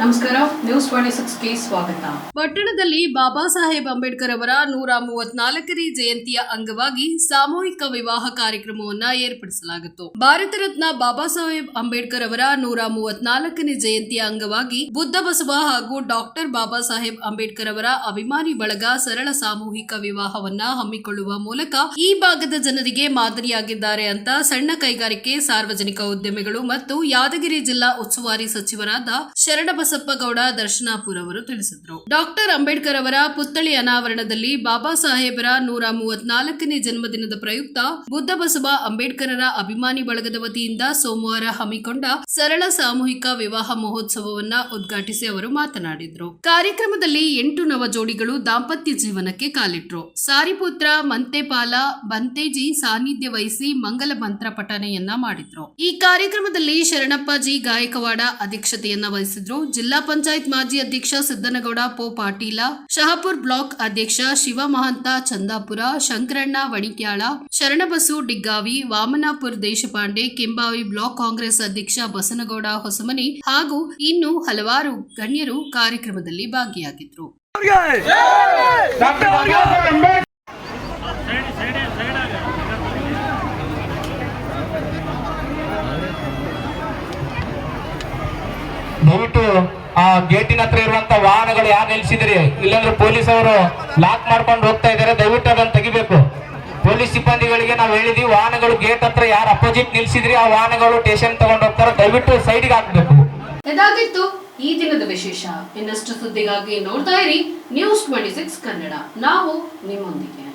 ನಮಸ್ಕಾರ news twenty ಸ್ವಾಗತ. ಪಟ್ಟಣದಲ್ಲಿ ಬಾಬಾ ಸಾಹೇಬ್ ಅಂಬೇಡ್ಕರ್ ಅವರ ನೂರ ಮೂವತ್ನಾಲ್ಕನೇ ಜಯಂತಿಯ ಅಂಗವಾಗಿ ಸಾಮೂಹಿಕ ವಿವಾಹ ಕಾರ್ಯಕ್ರಮವನ್ನ ಏರ್ಪಡಿಸಲಾಗಿತ್ತು. ಭಾರತ ರತ್ನ ಬಾಬಾ ಸಾಹೇಬ್ ಅಂಬೇಡ್ಕರ್ ಅವರ ನೂರ ಮೂವತ್ನಾಲ್ಕನೇ ಜಯಂತಿಯ ಅಂಗವಾಗಿ ಬುದ್ಧ ಬಸವ ಹಾಗೂ ಡಾಕ್ಟರ್ ಬಾಬಾ ಸಾಹೇಬ್ ಅಂಬೇಡ್ಕರ್ ಅವರ ಅಭಿಮಾನಿ ಬಳಗ ಸರಳ ಸಾಮೂಹಿಕ ವಿವಾಹವನ್ನ ಹಮ್ಮಿಕೊಳ್ಳುವ ಮೂಲಕ ಈ ಭಾಗದ ಜನರಿಗೆ ಮಾದರಿಯಾಗಿದ್ದಾರೆ ಅಂತ ಸಣ್ಣ ಕೈಗಾರಿಕೆ ಸಾರ್ವಜನಿಕ ಉದ್ಯಮಿಗಳು ಮತ್ತು ಯಾದಗಿರಿ ಜಿಲ್ಲಾ ಉಸ್ತುವಾರಿ ಸಚಿವರಾದ ಶರಣಬಸಪ್ಪ ಗೌಡ ದರ್ಶನಾಪುರ ಅವರು ತಿಳಿಸಿದರು. ಡಾಕ್ಟರ್ ಅಂಬೇಡ್ಕರ್ ಅವರ ಪುತ್ಥಳಿ ಅನಾವರಣದಲ್ಲಿ ಬಾಬಾ ಸಾಹೇಬರ ನೂರ ಮೂವತ್ನಾಲ್ಕನೇ ಜನ್ಮದಿನದ ಪ್ರಯುಕ್ತ ಬುದ್ಧ ಬಸವ ಅಂಬೇಡ್ಕರರ ಅಭಿಮಾನಿ ಬಳಗದ ವತಿಯಿಂದ ಸೋಮವಾರ ಹಮ್ಮಿಕೊಂಡ ಸರಳ ಸಾಮೂಹಿಕ ವಿವಾಹ ಮಹೋತ್ಸವವನ್ನ ಉದ್ಘಾಟಿಸಿ ಅವರು ಮಾತನಾಡಿದರು. ಕಾರ್ಯಕ್ರಮದಲ್ಲಿ ಎಂಟು ನವ ಜೋಡಿಗಳು ದಾಂಪತ್ಯ ಜೀವನಕ್ಕೆ ಕಾಲಿಟ್ರು. ಸಾರಿಪುತ್ರ ಮಂತೆಪಾಲ ಬಂತೇಜಿ ಸಾನ್ನಿಧ್ಯ ವಹಿಸಿ ಮಂಗಲ ಮಂತ್ರ ಪಠನೆಯನ್ನ ಮಾಡಿದ್ರು. ಈ ಕಾರ್ಯಕ್ರಮದಲ್ಲಿ ಶರಣಪ್ಪಾಜಿ, ಗಾಯಕವಾಡ ಅಧ್ಯಕ್ಷತೆಯನ್ನ ವಹಿಸಿದ್ರು. ಜಿಲ್ಲಾ ಪಂಚಾಯತ್ ಮಾಜಿ ಅಧ್ಯಕ್ಷ ಸಿದ್ದನಗೌಡ, ಪೋ ಪಾಟೀಲ, ಶಹಾಪುರ್ ಬ್ಲಾಕ್ ಅಧ್ಯಕ್ಷ ಶಿವ ಮಹಂತ ಚಂದಾಪುರ, ಶಂಕರಣ್ಣ ವಣಿಕ್ಯಾಳ ಶರಣಬಸು ಡಿಗ್ಗಾವಿ, ವಾಮನಾಪುರ್ ದೇಶಪಾಂಡೆ, ಕೆಂಬಾವಿ ಬ್ಲಾಕ್ ಕಾಂಗ್ರೆಸ್ ಅಧ್ಯಕ್ಷ ಬಸನಗೌಡ ಹೊಸಮನಿ ಹಾಗೂ ಇನ್ನು ಹಲವಾರು ಗಣ್ಯರು ಕಾರ್ಯಕ್ರಮದಲ್ಲಿ ಭಾಗಿಯಾಗಿದ್ರು ಡಾಕ್ಟರ್ ಬಾಬಾ ಸಾಹೇಬ್ ಅಂಬೇಡ್ಕರ್ ದಯವಿಟ್ಟು ಆ ಗೇಟಿನ ಹತ್ರ ಇರುವಂತ ವಾಹನಗಳು ಯಾರು ನಿಲ್ಸಿದ್ರಿ? ಇಲ್ಲಾಂದ್ರೆ ಪೊಲೀಸ್ ಅವರು ಲಾಕ್ ಮಾಡ್ಕೊಂಡು ಹೋಗ್ತಾ ಇದಾರೆ ದಯವಿಟ್ಟು ಅದನ್ನು ತೆಗಿಬೇಕು. ಪೊಲೀಸ್ ಸಿಬ್ಬಂದಿಗಳಿಗೆ ನಾವು ಹೇಳಿದ್ವಿ, ವಾಹನಗಳು ಗೇಟ್ ಹತ್ರ ಯಾರು ಅಪೋಸಿಟ್ ನಿಲ್ಸಿದ್ರಿ, ಆ ವಾಹನಗಳು ಸ್ಟೇಷನ್ ತಗೊಂಡು ಹೋಗ್ತಾರೆ. ದಯವಿಟ್ಟು ಸೈಡ್ಗೆ ಹಾಕ್ಬೇಕು. ಇದಾಗಿತ್ತು ಈ ದಿನದ ವಿಶೇಷ ಇನ್ನಷ್ಟು ಸುದ್ದಿಗಾಗಿ ನೋಡ್ತಾ ಇರಿ. News twenty six Kannada. ನಾವು ನಿಮ್ಮೊಂದಿಗೆ.